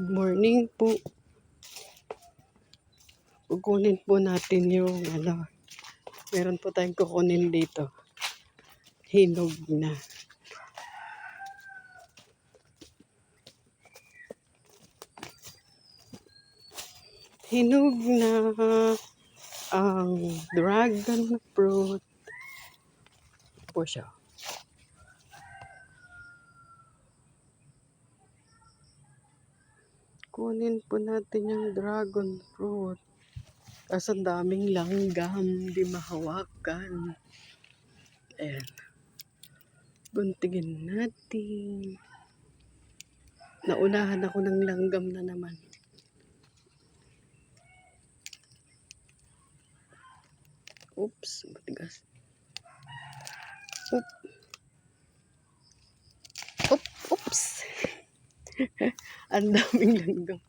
Good morning po. Kukunin po natin yung ano. Meron po tayong kukunin dito. Hinog na. Hinog na ang dragon fruit. Po siya. Kunin po natin yung dragon fruit. Kasi daming langgam, di mahawakan. Ayan. Guntingin natin. Naunahan ako ng langgam na naman. Oops, matigas. Oop. Oop, oops. Ang daming langgam.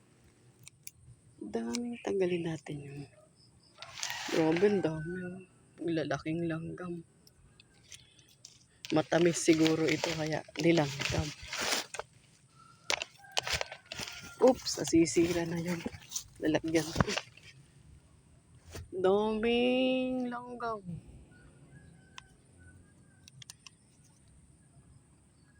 Daming tanggalin natin yung Grabe, ang dami. lalaking langgam. Matamis siguro ito kaya nilanggam. Oops, nasisira na yun. Lalagyan ko. Daming langgam.